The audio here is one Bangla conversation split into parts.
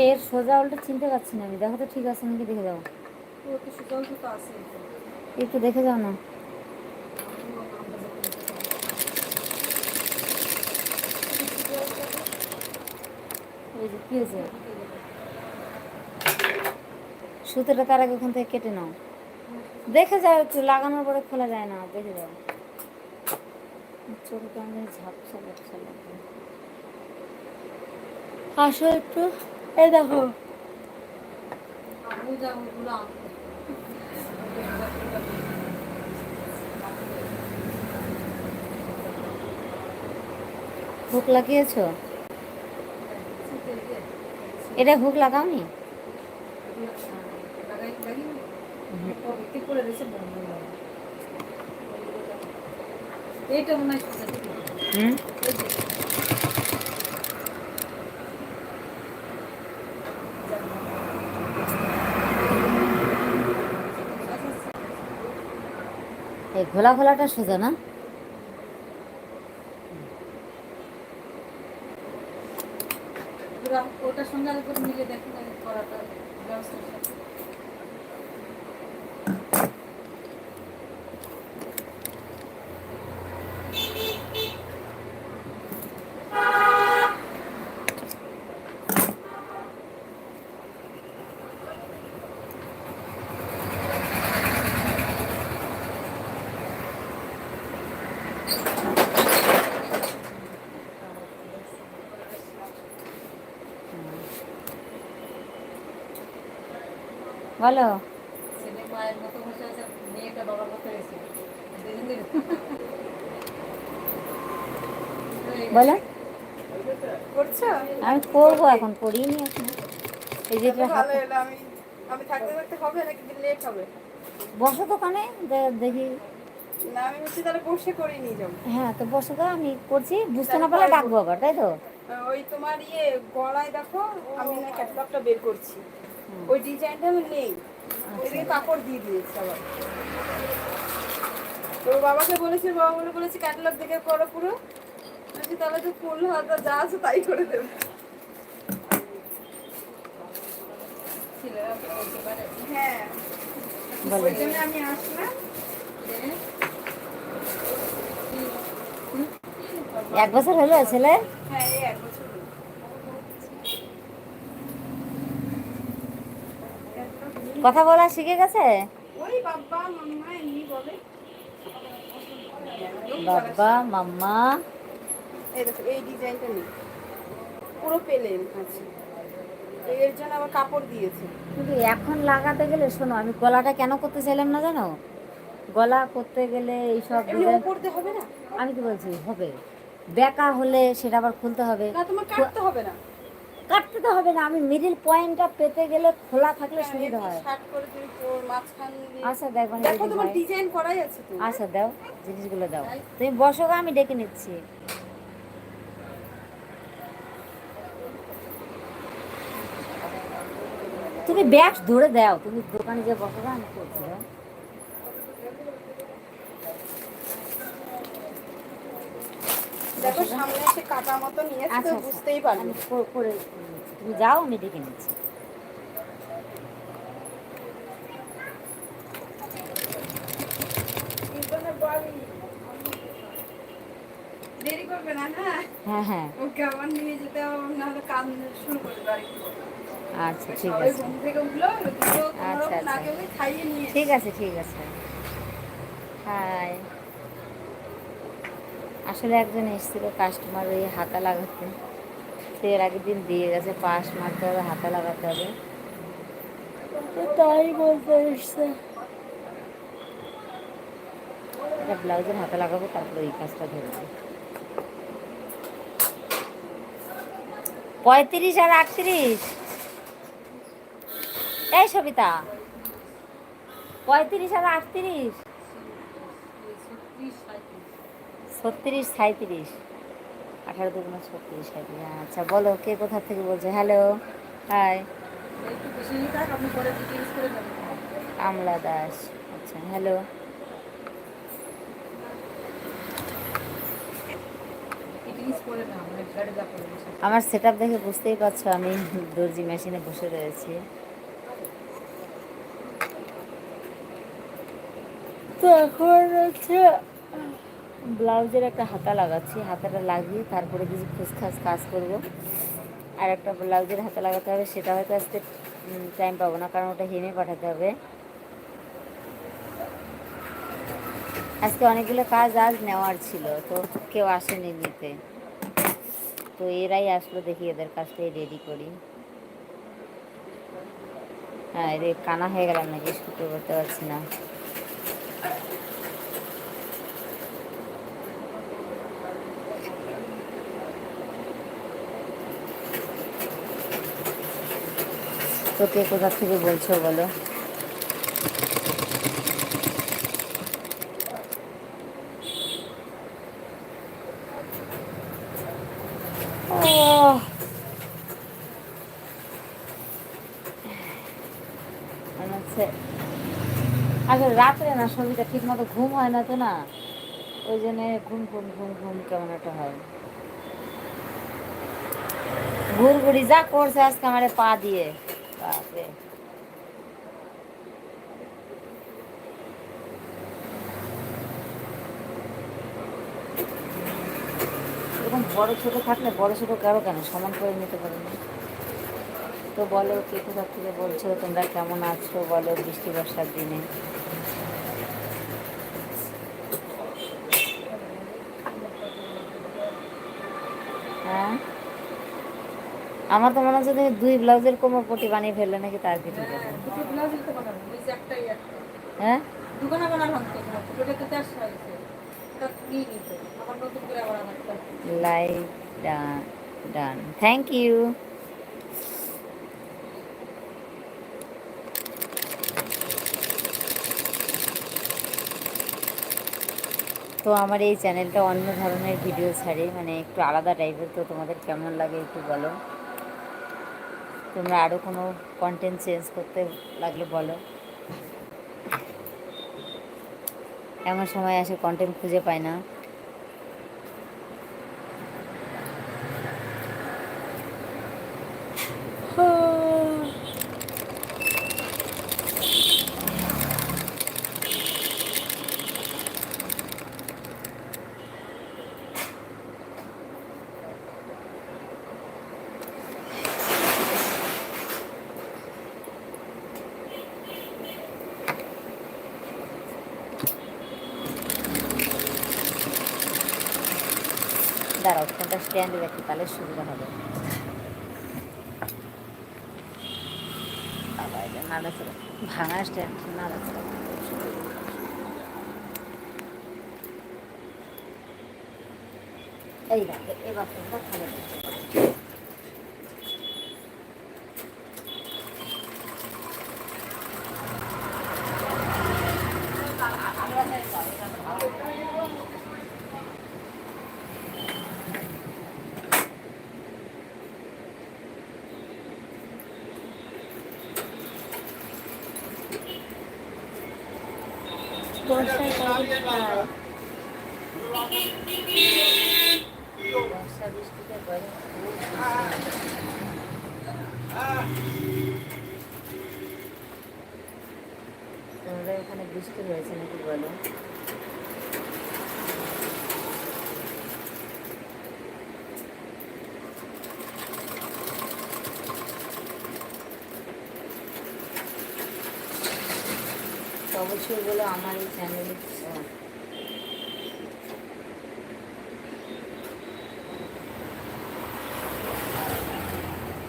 এর সোজা উল্টো চিনতে পারছি না আমি। দেখো তো ঠিক আছে নাকি দেখে যাও একটু দেখে যাও না। সুতোটা তার আগে ওখান থেকে কেটে নাও। দেখে যাও একটু লাগানোর পরে খোলা যায় না দেখে যাও। চোখ কেমন ঝাপসা ঝাপসা লাগবে আসো একটু এই দেখো। হুক লাগিয়েছো? এটা হুক লাগাওনি? এইটা মনে হয় সুতা দিবি। হুম এই যে। এই ঘোলা ঘোলাটা সোজা না পুরা ওটার সঙ্গে আর একবার মিলে দেখি না করাটা ব্যবস্থার সাথে। বলো ছেলে মায়ের মতো বসে আছে মেয়েটা বাবার মতো হয়েছে দুজনের বলো। আমি করব এখন, করিনি এখন। এই যে থাকতে থাকতে হবে লেট হবে বসো দোকানে দেখি। আমি তাহলে হ্যাঁ তো বসো আমি করছি। বুঝতে না পারলে ডাকবো আবার, তাই তো? ওই তোমার ইয়ে গলায় দেখো, আমি না ক্যাটালগটা বের করছি। ওই ডিজাইনটা আমার নেই। ওইদিকে কাপড় দিয়ে দিয়েছি আবার। তো বাবাকে বলেছি বাবা বলে বলেছি ক্যাটালগ দেখে করো পুরো। বলছি তাহলে তো ফুল হাতা যা আছে তাই করে দেবে। হ্যাঁ। ওই জন্য আমি আসলাম। এক বছর হলো ছেলে? হ্যাঁ এই এক বছর হলো। কথা বলা শিখে গেছে? বাবা মাম্মা এমনি বলে। বাবা মাম্মা। এই ডিজাইনটা নেই পুরো পেলেন আছে এর জন্য আবার কাপড় দিয়েছে। কিন্তু এখন লাগাতে গেলে শোনো আমি গলাটা কেন করতে চাইলাম না জানো? গলা করতে গেলে এইসব হবে না? আমি কি বলছি? হবে। বেকা হলে সেটা আবার খুলতে হবে। না তোমার কাটতে হবে না। কাটতে তো হবে না আমি মিডিল পয়েন্টটা পেতে গেলে খোলা থাকলে সুবিধা হয়। মাঝখান দিয়ে আচ্ছা দেখো দেখো তোমার ডিজাইন করাই আছে তো। আচ্ছা দাও জিনিসগুলো দাও। তুমি বসো আমি ডেকে নিচ্ছি। তুমি ব্যাগ ধরে দাও তুমি দোকানে যে বসো আমি করছি দাও। দেখো সামনে এসে কাটা মতো আচ্ছা আচ্ছা। বুঝতেই পারবে। করে- তুমি যাও আমি ডেকে নিচ্ছি। দেরি করবে না হ্যাঁ হ্যাঁ। ওকে নিয়ে যেতে হবে নাহলে শুরু আচ্ছা ঠিক আছে। আচ্ছা, নিয়ে ঠিক আছে ঠিক আছে। হাই। আসলে একজন এসেছিল কাস্টমার ওই হাতা লাগাতে। সে এর আগের দিন দিয়ে গেছে পাশ মারতে হবে হাতা লাগাতে হবে। তো তাই বলতে এসছে। এটা ব্লাউজের হাতা লাগাবো তারপরে এই কাজটা ধরবো পঁয়ত্রিশ আর আটত্রিশ। এই সবিতা পঁয়ত্রিশ আর আটত্রিশ ছত্রিশ, সাঁইত্রিশ। ছত্রিশ সাঁত্রিশ আঠারো দুগুণ ছত্রিশ সাঁত্রিশ আচ্ছা বলো, কে কোথা থেকে বলছো? হ্যালো হাই আমলা দাস। আচ্ছা হ্যালো আমার সেট দেখে বুঝতেই পারছ, আমি দর্জি মেশিনে বসে রয়েছি। তো এখন হচ্ছে ব্লাউজের একটা হাতা লাগাচ্ছি, হাতাটা লাগিয়ে তারপরে কিছু খুসখাস কাজ করব। আর একটা ব্লাউজের হাতা লাগাতে হবে, সেটা হয়তো আজকে টাইম পাবো না, কারণ ওটা হেমে পাঠাতে হবে। আজকে অনেকগুলো কাজ আজ নেওয়ার ছিল, তো কেউ আসেনি নিতে। তো এরাই আসলো দেখি এদের কাজটাই রেডি করি। হ্যাঁ এদের কানা হয়ে গেলাম নাকি শুরু করতে পারছি না। কে কোথা থেকে বলছো বলো? আসলে রাত্রে না শরীরটা ঠিক মতো ঘুম হয় না তো না? ওই জন্য ঘুম ঘুম ঘুম ঘুম কেমন একটা হয়। ঘুরঘুরি যা করছে আজকে আমার পা দিয়ে। এরকম বড় ছোট থাকলে বড় ছোট কারও কেন? সমান করে নিতে পারে না। তো বলো, কে কোথা থেকে বলছো? তোমরা কেমন আছো? বলো, বৃষ্টি, বর্ষার দিনে। হ্যাঁ? আমার তো মনে হচ্ছে তুমি দুই ব্লাউজের কোমর পটি বানিয়ে ফেললে নাকি তার একটা হ্যাঁ। Like done done thank you তো আমার এই চ্যানেলটা অন্য ধরনের ভিডিও ছাড়ে মানে একটু আলাদা টাইপের তো তোমাদের কেমন লাগে একটু বলো। তোমরা আরও কোনো কন্টেন্ট চেঞ্জ করতে লাগলে বলো। এমন সময় আসে কন্টেন্ট খুঁজে পায় না। ফোনটা স্ট্যান্ডে রাখি তাহলে সুবিধা হবে। ভাঙা স্ট্যান্ড না এই দেখো এবার ফোনটা খালি বর্ষা বৃষ্টিতে গরম তোমাদের ওখানে বৃষ্টি হয়েছে নাকি বলো? অবশ্যই বলো আমার এই চ্যানেলে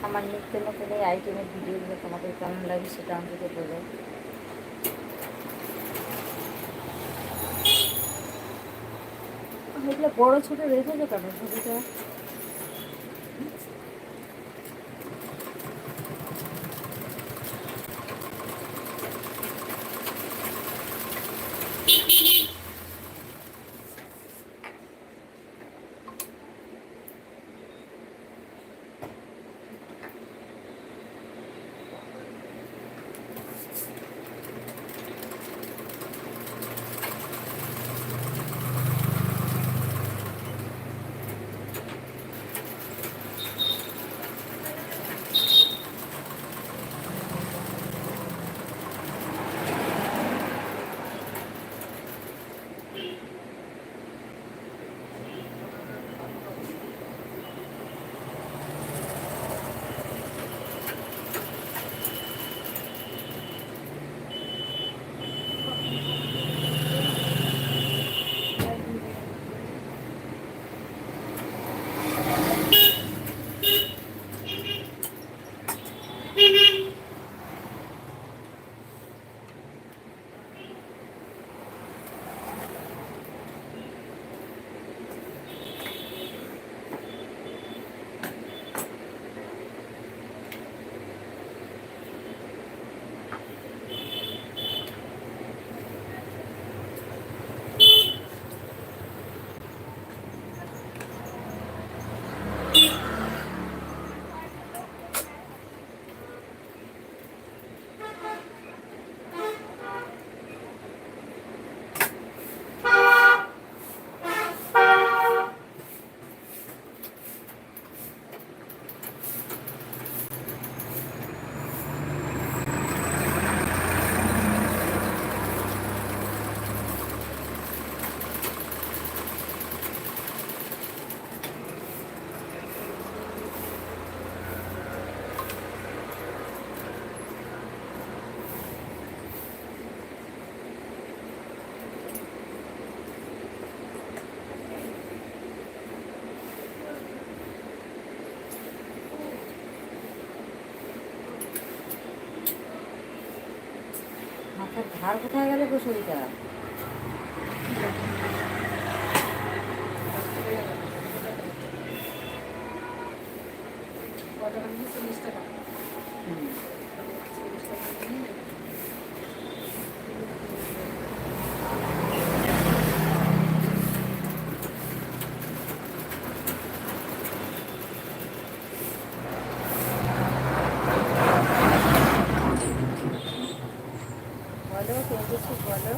আমার নিত্য নতুন এই আইটেমের ভিডিওগুলো তোমাদের কেমন লাগে সেটা আমাকে বলো। বড় ছোট রেখেছো কেন ছোটটা ধার কোথায় গেলে গো শরীরটা কত টাকা নিয়ে চল্লিশ টাকা হুম। চল্লিশ টাকা নিয়ে বলো কেউ কিছু বলো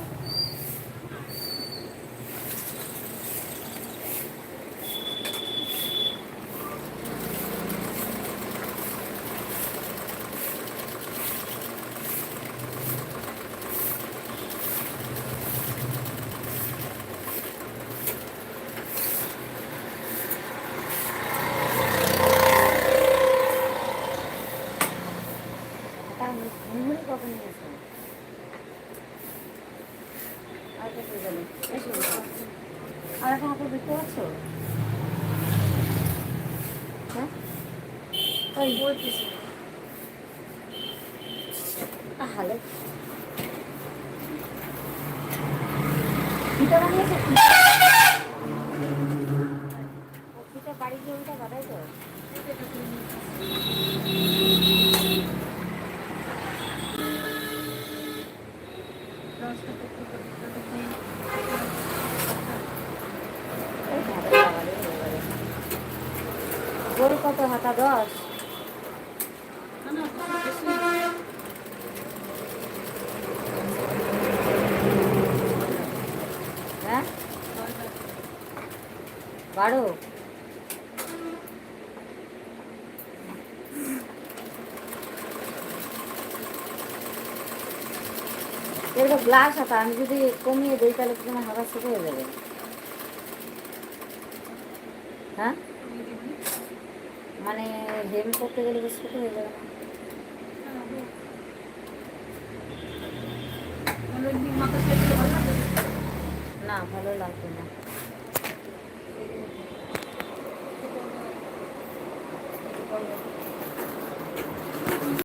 তার মুড়ি কখন নিয়েছো আর কোথায় গেলে এসো এসো। আর একটা হাতে দেখতে পাচ্ছ হ্যাঁ ওই বলতেছি তাহলে পিঠা বানিয়েছে পিঠা বাড়ি গিয়ে ওইটা বাদাই তো এটা করে নিয়ে দশ টাকা থেকে টাকা দিয়ে এই ভালো লাগালে এবারে। গরু কত হাতা দশ না না বেশি হ্যাঁ বারো এরকম গ্লাস হাতা, আমি যদি কমিয়ে দিই তাহলে তোমার হাতা ছোট হয়ে যাবে? হ্যাঁ? মানে হেম করতে গেলে তো ছোট হয়ে যাবে না, ভালো লাগবে না। apoyo.